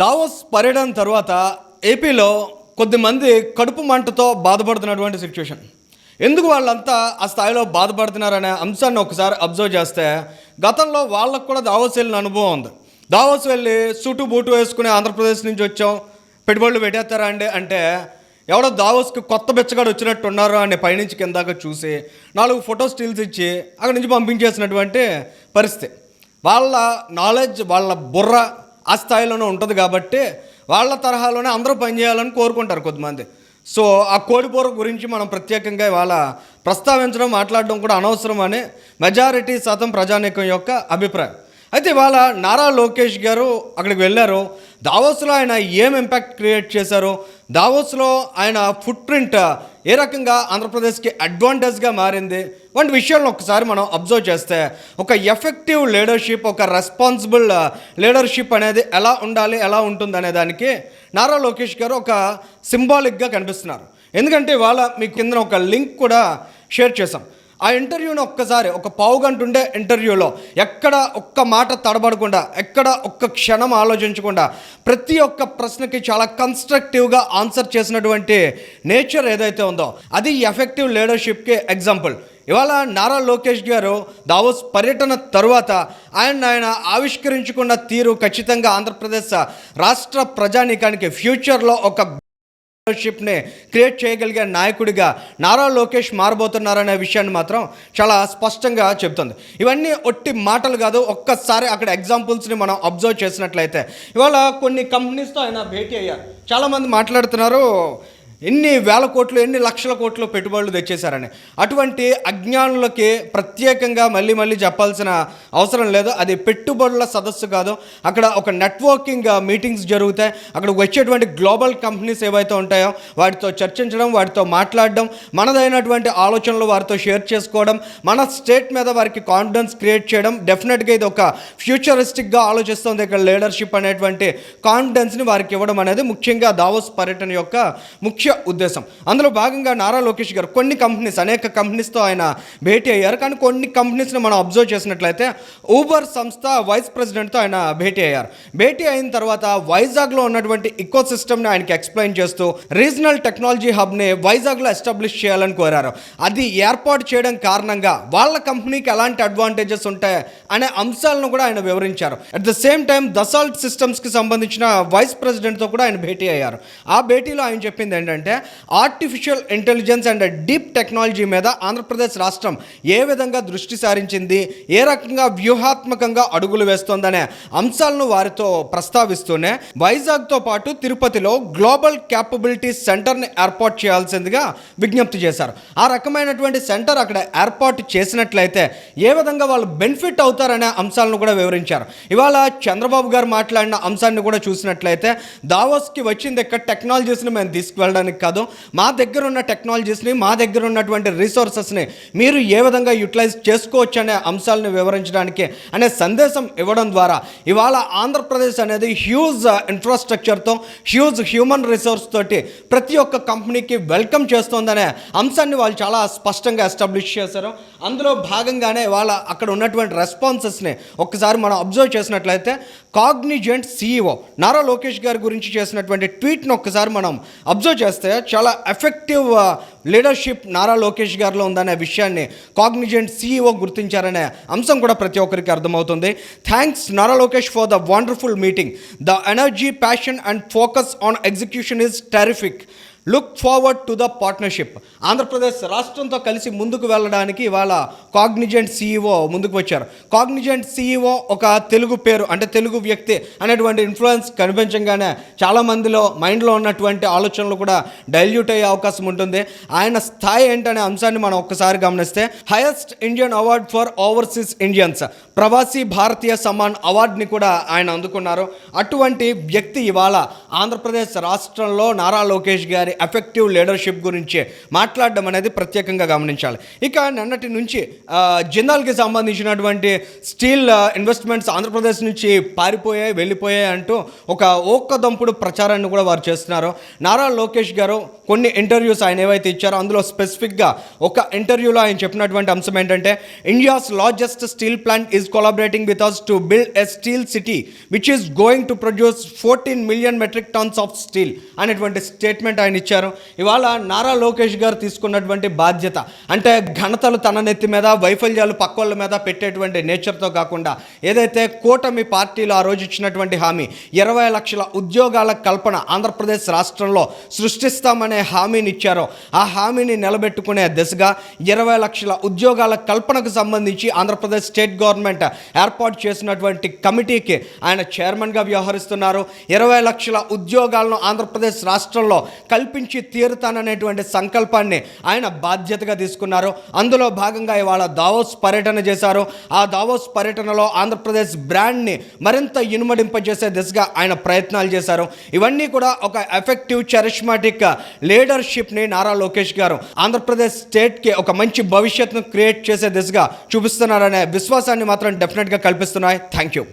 Davos పర్యటన తర్వాత ఏపీలో కొద్దిమంది కడుపు మంటతో బాధపడుతున్నటువంటి సిచ్యువేషన్ ఎందుకు వాళ్ళంతా ఆ స్థాయిలో బాధపడుతున్నారనే అంశాన్ని ఒకసారి అబ్జర్వ్ చేస్తే గతంలో వాళ్ళకు కూడా దావోస్ వెళ్ళిన అనుభవం ఉంది. దావోస్ వెళ్ళి సూటు బూటు వేసుకుని ఆంధ్రప్రదేశ్ నుంచి వచ్చాం. పెట్టుబడులు పెట్టేస్తారా అండి? అంటే ఎవడో దావోస్కి కొత్త బెచ్చగాడు వచ్చినట్టు ఉన్నారు అని పైనుంచి కిందాక చూసి నాలుగు ఫోటో స్టిల్స్ ఇచ్చి అక్కడి నుంచి పంపించేసినటువంటి పరిస్థితి. వాళ్ళ నాలెడ్జ్ వాళ్ళ బుర్ర ఆ స్థాయిలోనే ఉంటుంది కాబట్టి వాళ్ళ తరహాలోనే అందరూ పనిచేయాలని కోరుకుంటారు కొద్దిమంది. సో ఆ కోడిపోర గురించి మనం ప్రత్యేకంగా ఇవాళ ప్రస్తావించడం మాట్లాడడం కూడా అనవసరం అని మెజారిటీ శాతం ప్రజానీకం యొక్క అభిప్రాయం. అయితే ఇవాళ నారా లోకేష్ గారు అక్కడికి వెళ్ళారు. దావోస్లో ఆయన ఏం ఇంపాక్ట్ క్రియేట్ చేశారు? దావోస్లో ఆయన ఫుట్ ప్రింట్ ఏ రకంగా ఆంధ్రప్రదేశ్కి అడ్వాంటేజ్గా మారింది? వంటి విషయాలను ఒకసారి మనం అబ్జర్వ్ చేస్తే ఒక ఎఫెక్టివ్ లీడర్షిప్ ఒక రెస్పాన్సిబుల్ లీడర్షిప్ అనేది ఎలా ఉండాలి ఎలా ఉంటుంది అనే దానికి నారా లోకేష్ గారు ఒక సింబాలిక్గా కనిపిస్తున్నారు. ఎందుకంటే ఇవాళ మీ కింద ఒక లింక్ కూడా షేర్ చేశాం. ఆ ఇంటర్వ్యూని ఒక్కసారి ఒక పావు గంట ఉండే ఇంటర్వ్యూలో ఎక్కడ ఒక్క మాట తడబడకుండా ఎక్కడ ఒక్క క్షణం ఆలోచించకుండా ప్రతి ఒక్క ప్రశ్నకి చాలా కన్స్ట్రక్టివ్గా ఆన్సర్ చేసినటువంటి నేచర్ ఏదైతే ఉందో అది ఎఫెక్టివ్ లీడర్షిప్కి ఎగ్జాంపుల్ ఇవాళ నారా లోకేష్ గారు దావోస్ పర్యటన తరువాత ఆయన ఆయన ఆవిష్కరించుకున్న తీరు ఖచ్చితంగా ఆంధ్రప్రదేశ్ రాష్ట్ర ప్రజానీకానికి ఫ్యూచర్లో ఒక లీడర్షిప్ని క్రియేట్ చేయగలిగే నాయకుడిగా నారా లోకేష్ మారబోతున్నారనే విషయాన్ని మాత్రం చాలా స్పష్టంగా చెప్తుంది ఇవన్నీ ఒట్టి మాటలు కాదు ఒక్కసారి అక్కడ ఎగ్జాంపుల్స్ని మనం అబ్జర్వ్ చేసినట్లయితే. ఇవాళ కొన్ని కంపెనీస్తో ఆయన భేటీ అయ్యారు. చాలామంది మాట్లాడుతున్నారు ఎన్ని వేల కోట్లు ఎన్ని లక్షల కోట్లు పెట్టుబడులు తెచ్చేశారని. అటువంటి అజ్ఞానులకి ప్రత్యేకంగా మళ్ళీ మళ్ళీ చెప్పాల్సిన అవసరం లేదు. అది పెట్టుబడుల సదస్సు కాదు. అక్కడ ఒక నెట్వర్కింగ్ మీటింగ్స్ జరుగుతాయి. అక్కడ వచ్చేటువంటి గ్లోబల్ కంపెనీస్ ఏవైతే ఉంటాయో వాటితో చర్చించడం వాటితో మాట్లాడడం మనదైనటువంటి ఆలోచనలు వారితో షేర్ చేసుకోవడం మన స్టేట్ మీద వారికి కాన్ఫిడెన్స్ క్రియేట్ చేయడం డెఫినెట్గా ఇది ఒక ఫ్యూచరిస్టిక్గా ఆలోచిస్తుంది. ఇక్కడ లీడర్షిప్ అనేటువంటి కాన్ఫిడెన్స్ని వారికి ఇవ్వడం అనేది ముఖ్యంగా దావోస్ పర్యటన యొక్క ముఖ్య ఉద్దేశం. అందులో భాగంగా నారా లోకేష్ గారు కొన్ని కంపెనీస్ అనేక కంపెనీస్తో ఆయన భేటీ అయ్యారు. కానీ కొన్ని కంపెనీస్ని మనం అబ్జర్వ్ చేసినట్లయితే ఊబర్ సంస్థ వైస్ ప్రెసిడెంట్తో ఆయన భేటీ అయ్యారు. భేటీ అయిన తర్వాత వైజాగ్లో ఉన్నటువంటి ఇకో సిస్టమ్ని ఆయనకి ఎక్స్ప్లెయిన్ చేస్తూ రీజనల్ టెక్నాలజీ హబ్ని వైజాగ్లో ఎస్టాబ్లిష్ చేయాలని కోరారు. అది ఏర్పాటు చేయడం కారణంగా వాళ్ళ కంపెనీకి ఎలాంటి అడ్వాంటేజెస్ ఉంటాయి అనే అంశాలను కూడా ఆయన వివరించారు. At the same time Dassault సిస్టమ్స్కి సంబంధించిన వైస్ ప్రెసిడెంట్తో కూడా ఆయన భేటీ అయ్యారు. ఆ భేటీలో ఆయన చెప్పింది ఏంటంటే artificial intelligence and deep technology మీద ఆంధ్రప్రదేశ్ రాష్ట్రం ఏ విధంగా దృష్టి సారించింది ఏ రకంగా వ్యూహాత్మకంగా అడుగులు వేస్తోందనే అంశాలను వారితో ప్రస్తావిస్తూనే వైజాగ్తో పాటు తిరుపతిలో గ్లోబల్ క్యాపబిలిటీ సెంటర్ని ఏర్పాటు చేయాల్సిందిగా విజ్ఞప్తి చేశారు. ఆ రకమైనటువంటి సెంటర్ అక్కడ ఏర్పాటు చేసినట్లయితే ఏ విధంగా వాళ్ళు బెనిఫిట్ అవుతారనే అంశాలను కూడా వివరించారు. ఇవాళ చంద్రబాబు గారు మాట్లాడిన అంశాన్ని కూడా చూసినట్లయితే దావోస్కి వచ్చింది ఇక్కడ టెక్నాలజీస్ని మేము తీసుకువెళ్ళడానికి కాదు. మా దగ్గర ఉన్న టెక్నాలజీస్ని మా దగ్గర ఉన్నటువంటి రిసోర్సెస్ని మీరు ఏ విధంగా యూటిలైజ్ చేసుకోవచ్చు అనే అంశాలను వివరించడానికి అనే సందేశం ఇవ్వడం ద్వారా ఇవాళ ఆంధ్రప్రదేశ్ అనేది హ్యూజ్ ఇన్ఫ్రాస్ట్రక్చర్తో హ్యూజ్ హ్యూమన్ రిసోర్స్ తోటి ప్రతి ఒక్క కంపెనీకి వెల్కమ్ చేస్తోందనే అంశాన్ని వాళ్ళు చాలా స్పష్టంగా ఎస్టాబ్లిష్ చేశారు. అందులో భాగంగానే వాళ్ళ అక్కడ ఉన్నటువంటి రెస్పాన్సెస్ని ఒక్కసారి మనం అబ్జర్వ్ చేసినట్లయితే కాగ్నిజెంట్ సీఈఓ నారా లోకేష్ గారి గురించి చేసినటువంటి ట్వీట్ను ఒక్కసారి మనం అబ్జర్వ్ చేస్తాం. చాలా effective leadership uh, Nara Lokesh గారిలో ఉందనే విషయాన్ని కాగ్నిజెంట్ సీఈఓ గుర్తించారనే అంశం కూడా ప్రతి ఒక్కరికి అర్థమవుతుంది. Thanks Nara Lokesh for the wonderful meeting the energy passion and focus on execution is terrific look forward to the partnership Andhra Pradesh రాష్ట్రంతో కలిసి ముందుకు వెళ్ళడానికి ఇవాళ కాగ్నిజెంట్ సీఈఓ ముందుకు వచ్చారు. కాగ్నిజెంట్ సీఈఓ ఒక తెలుగు పేరు అంటే తెలుగు వ్యక్తి అనేటువంటి ఇన్ఫ్లుయెన్స్ కనిపించగానే చాలామందిలో మైండ్లో ఉన్నటువంటి ఆలోచనలు కూడా డైల్యూట్ అయ్యే అవకాశం ఉంటుంది. ఆయన స్థాయి ఏంటనే అంశాన్ని మనం ఒక్కసారి గమనిస్తే highest Indian award for overseas Indians Pravasi Bharatiya Samman అవార్డుని కూడా ఆయన అందుకున్నారు. అటువంటి వ్యక్తి ఇవాళ ఆంధ్రప్రదేశ్ రాష్ట్రంలో నారా లోకేష్ గారి ఎఫెక్టివ్ లీడర్షిప్ గురించి మాట్లాడడం అనేది ప్రత్యేకంగా గమనించాలి. ఇక నిన్నటి నుంచి జిందాల్కి సంబంధించినటువంటి స్టీల్ ఇన్వెస్ట్మెంట్స్ ఆంధ్రప్రదేశ్ నుంచి పారిపోయాయి వెళ్ళిపోయాయి అంటూ ఒక ఓక్కదంపుడు ప్రచారాన్ని కూడా వారు చేస్తున్నారు. నారా లోకేష్ గారు కొన్ని ఇంటర్వ్యూస్ ఆయన ఏవైతే ఇచ్చారో అందులో స్పెసిఫిక్గా ఒక ఇంటర్వ్యూలో ఆయన చెప్పినటువంటి అంశం ఏంటంటే India's largest steel plant is collaborating with us to build a steel city which is going to produce fourteen million metric tons of steel అనేటువంటి స్టేట్మెంట్ ఆయన ఇచ్చారు ఇవాళ నారా లోకేష్ గారు తీసుకున్నటువంటి బాధ్యత అంటే ఘనతలు తన నెత్తి మీద వైఫల్యాలు పక్కోళ్ళ మీద పెట్టేటువంటి నేచర్తో కాకుండా ఏదైతే కూటమి పార్టీలు ఆ రోజు ఇచ్చినటువంటి హామీ ఇరవై లక్షల ఉద్యోగాల కల్పన ఆంధ్రప్రదేశ్ రాష్ట్రంలో సృష్టిస్తామనే హామీని ఇచ్చారో ఆ హామీని నిలబెట్టుకునే దిశగా ఇరవై లక్షల ఉద్యోగాల కల్పనకు సంబంధించి ఆంధ్రప్రదేశ్ స్టేట్ గవర్నమెంట్ ఏర్పాటు చేసినటువంటి కమిటీకి ఆయన చైర్మన్గా వ్యవహరిస్తున్నారు. ఇరవై లక్షల ఉద్యోగాలను ఆంధ్రప్రదేశ్ రాష్ట్రంలో కల్పించి తీరుతాననేటువంటి సంకల్పాన్ని ఆయన బాధ్యతగా తీసుకున్నారు. అందులో భాగంగా ఇవాళ దావోస్ పర్యటన చేశారు. ఆ దావోస్ పర్యటనలో ఆంధ్రప్రదేశ్ బ్రాండ్ని మరింత ఇనుమడింపజేసే దిశగా ఆయన ప్రయత్నాలు చేశారు. ఇవన్నీ కూడా ఒక ఎఫెక్టివ్ చరిష్మాటిక్ లీడర్షిప్ని నారా లోకేష్ గారు ఆంధ్రప్రదేశ్ స్టేట్కి ఒక మంచి భవిష్యత్తును క్రియేట్ చేసే దిశగా చూపిస్తున్నారనే విశ్వాసాన్ని మాత్రం డెఫినెట్గా కల్పిస్తున్నాయి. Thank you